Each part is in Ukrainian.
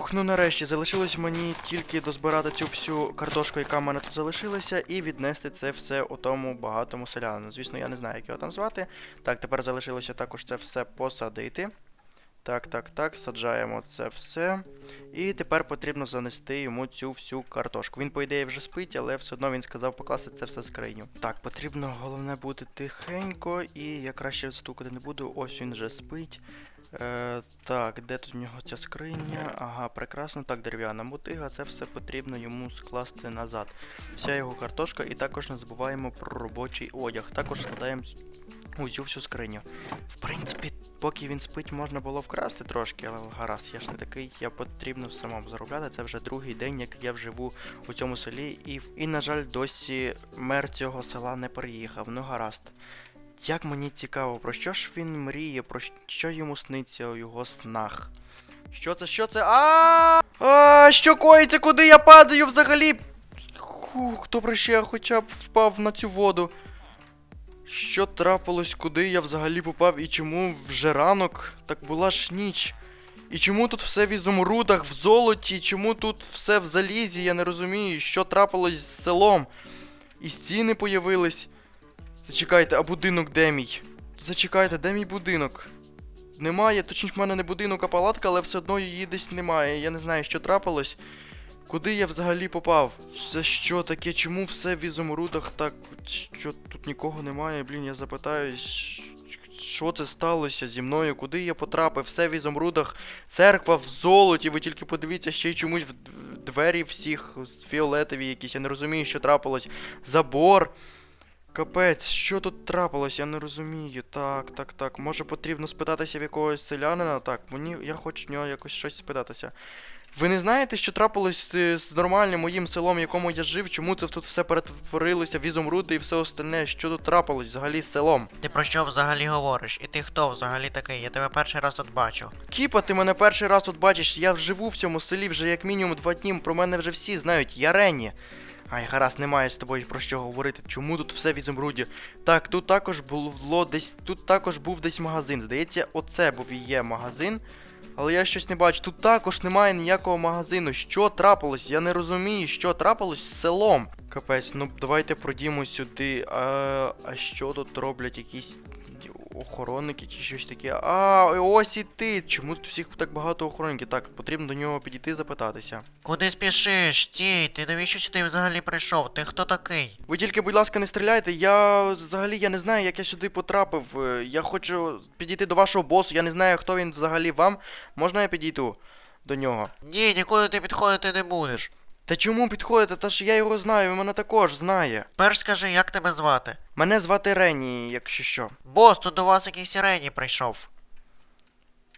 Фух, ну нарешті залишилось мені тільки дозбирати цю всю картошку, яка в мене тут залишилася, і віднести це все у тому багатому селянину. Звісно, я не знаю, як його там звати. Так, тепер залишилося також це все посадити. Так, так, так, саджаємо це все. І тепер потрібно занести йому цю всю картошку. Він, по ідеї, вже спить, але все одно він сказав покласти це все в скриню. Так, потрібно головне бути тихенько, і я краще стукати не буду. Ось він вже спить. Е, так, де тут в нього ця скриня? Ага, прекрасно. Так, дерев'яна мотига, це все потрібно йому скласти назад. Вся його картошка, і також не забуваємо про робочий одяг. Також складаємо усю всю скриню. В принципі, поки він спить, можна було вкрасти трошки, але гаразд, я ж не такий, я потрібно самому заробляти. Це вже другий день, як я живу у цьому селі, і, і на жаль, досі мер цього села не приїхав. Ну гаразд. Як мені цікаво, про що ж він мріє, про що йому сниться у його снах? Що це, що це? А! Що коїться, куди я падаю взагалі? Хух, добре, що я хоча б впав на цю воду. Що трапилось, куди я взагалі попав і чому вже ранок? Так була ж ніч. І чому тут все в ізумрудах, в золоті, чому тут все в залізі, я не розумію, що трапилось з селом. І стіни появились. Зачекайте, а будинок де мій? Зачекайте, де мій будинок? Немає, точніше, в мене не будинок, а палатка, але все одно її десь немає. Я не знаю, що трапилось. Куди я взагалі попав? Це що таке? Чому все в ізумрудах так. Що тут нікого немає? Блін, я запитаюсь. Що це сталося зі мною? Куди я потрапив? Все в ізумрудах, церква в золоті. Ви тільки подивіться, ще й чомусь в двері всіх фіолетові якісь. Я не розумію, що трапилось. Забор. Капець, що тут трапилось, я не розумію. Так, так, так. Може потрібно спитатися в якогось селянина? Так, мені я хочу в нього якось щось спитатися. Ви не знаєте, що трапилось е, з нормальним моїм селом, в якому я жив? Чому це тут все перетворилося в ізумруди і все остальне? Що тут трапилось взагалі з селом? Ти про що взагалі говориш? І ти хто взагалі такий? Я тебе перший раз тут бачу. Кіпа, ти мене перший раз тут бачиш, я живу в цьому селі вже як мінімум два дні, про мене вже всі знають, я Ренні. Ай, гаразд, немає з тобою про що говорити. Чому тут все в ізумруді? Так, тут також було десь. Тут також був десь магазин. Здається, оце був і є магазин. Але я щось не бачу. Тут також немає ніякого магазину. Що трапилось? Я не розумію, що трапилось з селом. Капець, ну давайте пройдімо сюди. А, а що тут роблять якісь охоронники чи щось таке? А, ось і ти. Чому тут всіх так багато охоронників? Так, потрібно до нього підійти запитатися. Куди спішиш? Стій, ти навіщо сюди взагалі прийшов? Ти хто такий? Ви тільки, будь ласка, не стріляйте. Я взагалі я не знаю, як я сюди потрапив. Е, Я хочу підійти до вашого босу. Я не знаю, хто він взагалі вам. Можна я підійду до нього? Ні, нікуди ти підходити не будеш. Та чому підходите? Та ж я його знаю, він мене також знає. Перш скажи, як тебе звати? Мене звати Рені, якщо що. Бос, тут до вас якийсь Рені прийшов.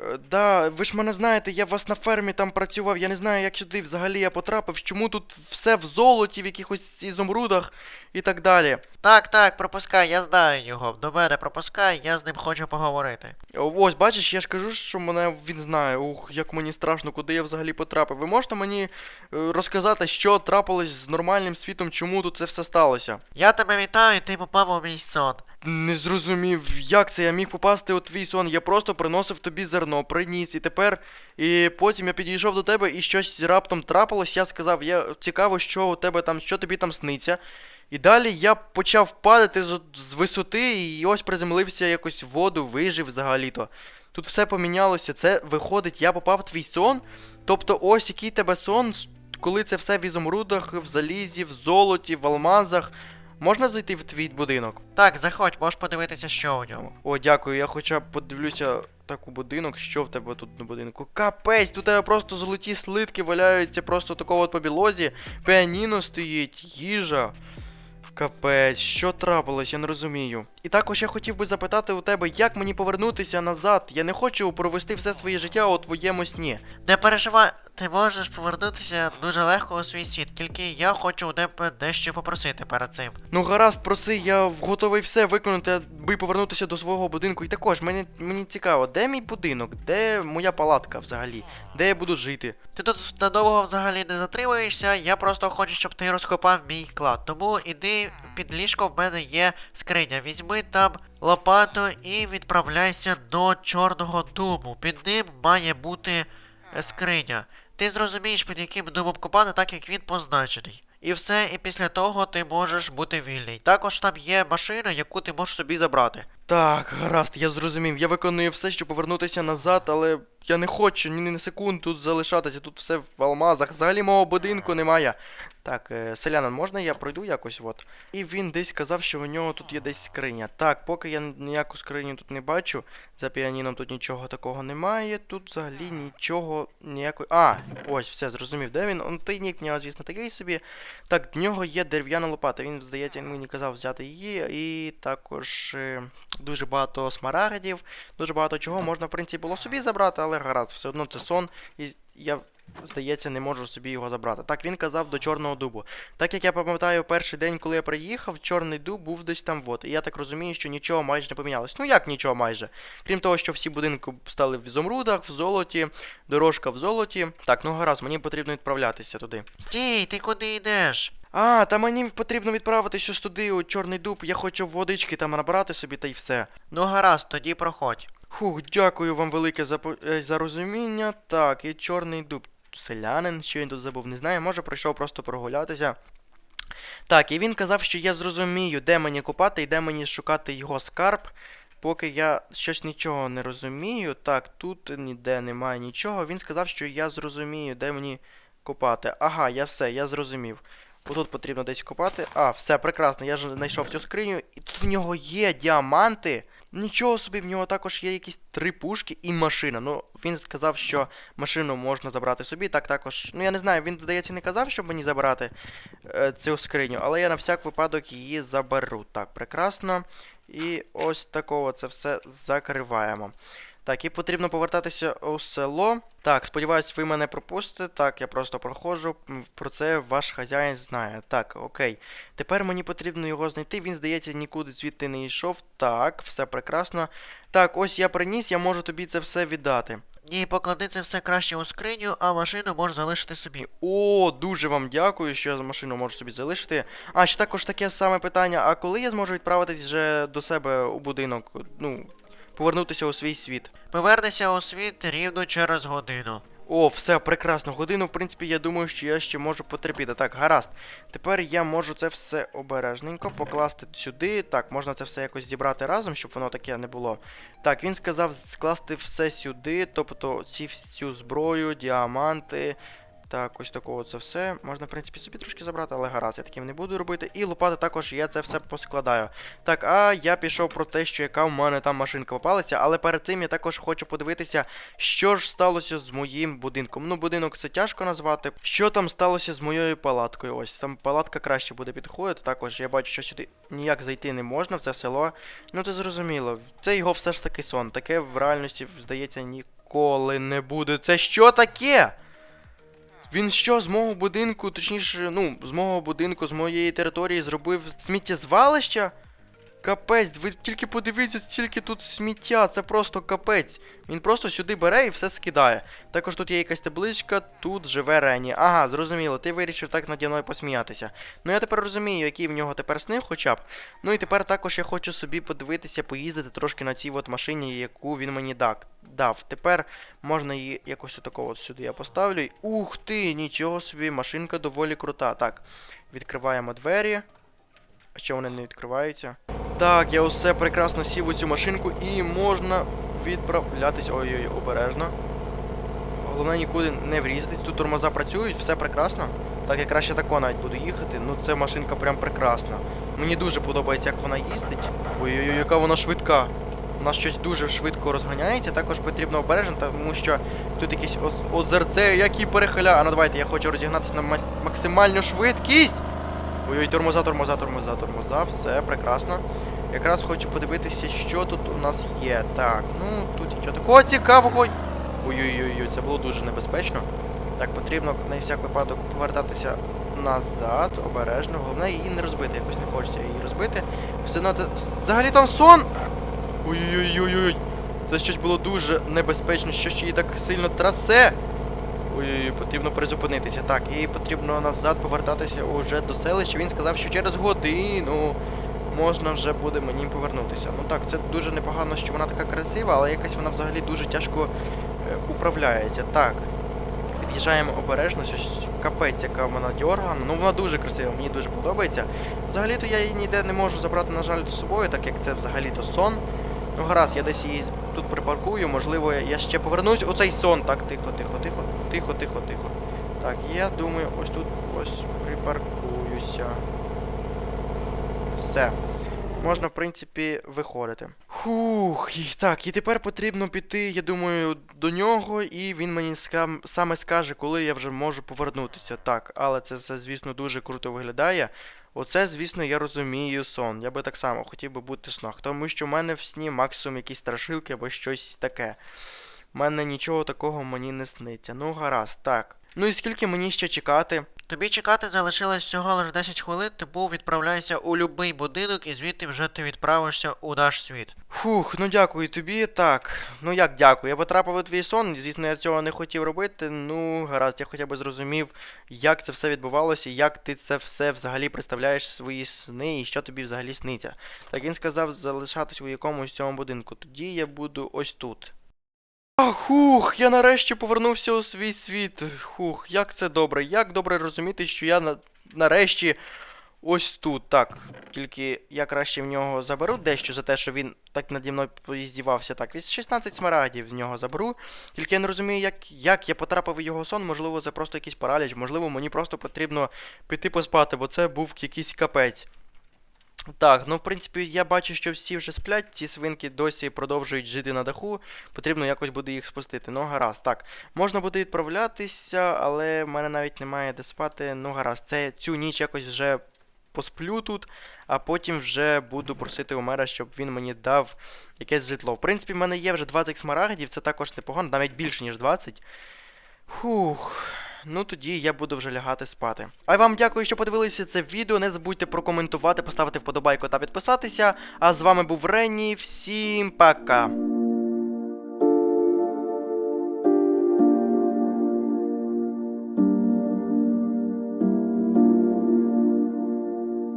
Е, Да, ви ж мене знаєте, я в вас на фермі там працював, я не знаю, як сюди взагалі я потрапив, чому тут все в золоті, в якихось ізумрудах і так далі. Так, так, пропускай, я знаю його. До мене пропускай, я з ним хочу поговорити. Ось, бачиш, я ж кажу, що мене він знає. Ух, як мені страшно, куди я взагалі потрапив. Ви можете мені е, розказати, що трапилось з нормальним світом, чому тут це все сталося? Я тебе вітаю, ти попав у мій сон. Не зрозумів, як це я міг попасти у твій сон. Я просто приносив тобі зерно, приніс, і тепер. І потім я підійшов до тебе і щось раптом трапилось. Я сказав, я цікаво, що у тебе там, що тобі там сниться. І далі я почав падати з, з висоти і ось приземлився якось в воду, вижив взагалі-то. Тут все помінялося. Це виходить, я попав в твій сон. Тобто, ось який тебе сон, коли це все в ізумрудах, в залізі, в золоті, в алмазах. Можна зайти в твій будинок? Так, заходь, можеш подивитися, що у ньому. О, дякую, я хоча б подивлюся так у будинок, що в тебе тут на будинку. Капець, тут у тебе просто золоті слитки валяються просто такого от по білозі. Піаніно стоїть, їжа. Капець, що трапилось, я не розумію. І також я хотів би запитати у тебе, як мені повернутися назад. Я не хочу провести все своє життя у твоєму сні. Не переживай, ти можеш повернутися дуже легко у свій світ, тільки я хочу у тебе дещо попросити перед цим. Ну гаразд, проси, я готовий все виконати, аби повернутися до свого будинку. І також мені, мені цікаво, де мій будинок, де моя палатка взагалі, де я буду жити. Ти тут надовго взагалі не затримуєшся, я просто хочу, щоб ти розкопав мій клад. Тому іди під ліжко, в мене є скриня. Візьми там лопату і відправляйся до чорного дому. Під ним має бути е, скриня. Ти зрозумієш, під яким дубом копати, так як він позначений. І все, і після того ти можеш бути вільний. Також там є машина, яку ти можеш собі забрати. Так, гаразд, я зрозумів. Я виконую все, щоб повернутися назад, але я не хочу ні на секунду тут залишатися. Тут все в алмазах. Взагалі мого будинку немає. Так, е, селянин, можна я пройду якось от? І він десь казав, що у нього тут є десь скриня. Так, поки я ніяку скриню тут не бачу, за піаніном тут нічого такого немає. Тут взагалі нічого ніякої. А, ось, все, зрозумів, де він? Он той нік в нього, звісно, такий собі. Так, в нього є дерев'яна лопата. Він, здається, мені казав взяти її. І також е, дуже багато смарагдів, дуже багато чого можна, в принципі, було собі забрати, але гаразд, все одно це сон, і я, здається, не можу собі його забрати. Так, він казав до чорного дубу. Так як я пам'ятаю, перший день, коли я приїхав, чорний дуб був десь там вот. І я так розумію, що нічого майже не помінялось. Ну як нічого майже? Крім того, що всі будинки стали в зомрудах, в золоті, дорожка в золоті. Так, ну гаразд, мені потрібно відправлятися туди. Стій, ти куди йдеш? А, та мені потрібно відправитися ось туди, у чорний дуб. Я хочу водички там набрати собі та й все. Ну гаразд, тоді проходь. Фух, дякую вам велике за, е, за розуміння. Так, і чорний дуб. Селянин, що він тут забув, не знаю, може прийшов просто прогулятися. Так, і він казав, що я зрозумію, де мені купати і де мені шукати його скарб. Поки я щось нічого не розумію. Так, тут ніде немає нічого. Він сказав, що я зрозумію, де мені копати. Ага, я все, я зрозумів. Отут потрібно десь копати. А, все, прекрасно, я ж знайшов цю скриню. І тут в нього є діаманти. Нічого собі, в нього також є якісь три пушки і машина. Ну, він сказав, що машину можна забрати собі. Так, також. Ну я не знаю, він, здається, не казав, щоб мені забрати е, цю скриню, але я на всяк випадок її заберу. Так, прекрасно. І ось такого це все закриваємо. Так, і потрібно повертатися у село. Так, сподіваюсь, ви мене пропустите. Так, я просто проходжу. Про це ваш хазяїн знає. Так, окей. Тепер мені потрібно його знайти. Він, здається, нікуди звідти не йшов. Так, все прекрасно. Так, ось я приніс, я можу тобі це все віддати. Ні, поклади це все краще у скриню, а машину можеш залишити собі. О, дуже вам дякую, що я машину можу собі залишити. А, ще також таке саме питання: а коли я зможу відправитись вже до себе у будинок? Ну, повернутися у свій світ? Повернися у світ рівно через годину. О, все, прекрасно. Годину, в принципі, я думаю, що я ще можу потерпіти. Так, гаразд. Тепер я можу це все обережненько покласти сюди. Так, можна це все якось зібрати разом, щоб воно таке не було. Так, він сказав скласти все сюди, тобто ці всю зброю, діаманти. Так, ось такого це все. Можна, в принципі, собі трошки забрати, але гаразд, я таким не буду робити. І лопати також я це все поскладаю. Так, а я пішов про те, що яка в мене там машинка попалася, але перед цим я також хочу подивитися, що ж сталося з моїм будинком. Ну, будинок це тяжко назвати. Що там сталося з моєю палаткою? Ось там палатка краще буде підходити. Також я бачу, що сюди ніяк зайти не можна в це село. Ну, це зрозуміло. Це його все ж таки сон. Таке в реальності, здається, ніколи не буде. Це що таке? Він що з мого будинку, точніше, ну, з мого будинку, з моєї території зробив сміттєзвалище? Капець, ви тільки подивіться, стільки тут сміття, це просто капець. Він просто сюди бере і все скидає. Також тут є якась табличка, тут живе Рені. Ага, зрозуміло, ти вирішив так наді мною посміятися. Ну я тепер розумію, який в нього тепер сни хоча б. Ну і тепер також я хочу собі подивитися, поїздити трошки на цій от машині, яку він мені дак, дав. Тепер можна її якось отако от сюди я поставлю. Ух ти, нічого собі, машинка доволі крута. Так, відкриваємо двері. А що вони не відкриваються? Так, я усе прекрасно сів у цю машинку і можна відправлятись. Ой-ой, обережно. Головне нікуди не врізатись. Тут тормоза працюють, все прекрасно. Так, я краще тако навіть буду їхати. Ну це машинка прям прекрасна. Мені дуже подобається, як вона їздить. Ой-ой-ой, яка вона швидка. Вона щось дуже швидко розганяється, також потрібно обережно, тому що тут якесь оз- озерце, які перехиля. А ну давайте, я хочу розігнатися на максимальну швидкість. Ой-ой, тормоза, тормоза, тормоза, тормоза, все прекрасно. Якраз хочу подивитися, що тут у нас є. Так, ну тут нічого такого цікавого. Ой-ой-ой, це було дуже небезпечно. Так, потрібно на всяк випадок повертатися назад, обережно. Головне її не розбити. Якось не хочеться її розбити. Все це. Взагалі там сон! Ой-ой-ой-ой. Це щось було дуже небезпечно, що ще її так сильно трасе. Ой, потрібно призупинитися. Так, і потрібно назад повертатися уже до селища. Він сказав, що через годину можна вже буде мені повернутися. Ну так, це дуже непогано, що вона така красива, але якась вона взагалі дуже тяжко е, управляється. Так. під'їжджаємо обережно, щось капець, яка вона дьоргана. Ну вона дуже красива, мені дуже подобається. Взагалі-то я її ніде не можу забрати, на жаль, з собою, так як це взагалі-то сон. Ну гаразд, я десь її тут припаркую, можливо, я ще повернусь у цей сон. Так, тихо, тихо, тихо, тихо, тихо, тихо. Так, я думаю, ось тут ось припаркуюся. Все. Можна, в принципі, виходити. Фух, і так, і тепер потрібно піти, я думаю, до нього, і він мені скам, саме скаже, коли я вже можу повернутися. Так, але це, все, звісно, дуже круто виглядає. Оце, звісно, я розумію сон. Я би так само хотів би бути в снах, тому що в мене в сні максимум якісь страшилки або щось таке. У мене нічого такого мені не сниться. Ну, гаразд, так. Ну і скільки мені ще чекати? Тобі чекати залишилось всього лише 10 хвилин, тому відправляйся у любий будинок і звідти вже ти відправишся у наш світ. Фух, ну дякую тобі. Так. Ну як дякую? Я потрапив у твій сон. Звісно, я цього не хотів робити. Ну, гаразд, я хоча б зрозумів, як це все відбувалося, як ти це все взагалі представляєш свої сни і що тобі взагалі сниться. Так він сказав залишатись у якомусь цьому будинку. Тоді я буду ось тут. Хух, я нарешті повернувся у свій світ. Хух, як це добре. Як добре розуміти, що я на... нарешті ось тут. Так, тільки я краще в нього заберу дещо за те, що він так наді мною поїздівався. Так, 16 смарагдів з нього заберу. Тільки я не розумію, як, як я потрапив у його сон. Можливо, це просто якийсь параліч, можливо, мені просто потрібно піти поспати, бо це був якийсь капець. Так, ну в принципі, я бачу, що всі вже сплять, ці свинки досі продовжують жити на даху. Потрібно якось буде їх спустити. Ну, гаразд. Так, можна буде відправлятися, але в мене навіть немає де спати. Ну, гаразд, це цю ніч якось вже посплю тут, а потім вже буду просити у мера, щоб він мені дав якесь житло. В принципі, в мене є вже 20 смарагдів, це також непогано, навіть більше, ніж 20. Фух. Ну тоді я буду вже лягати спати. А я вам дякую, що подивилися це відео. Не забудьте прокоментувати, поставити вподобайку та підписатися. А з вами був Ренні. Всім пока!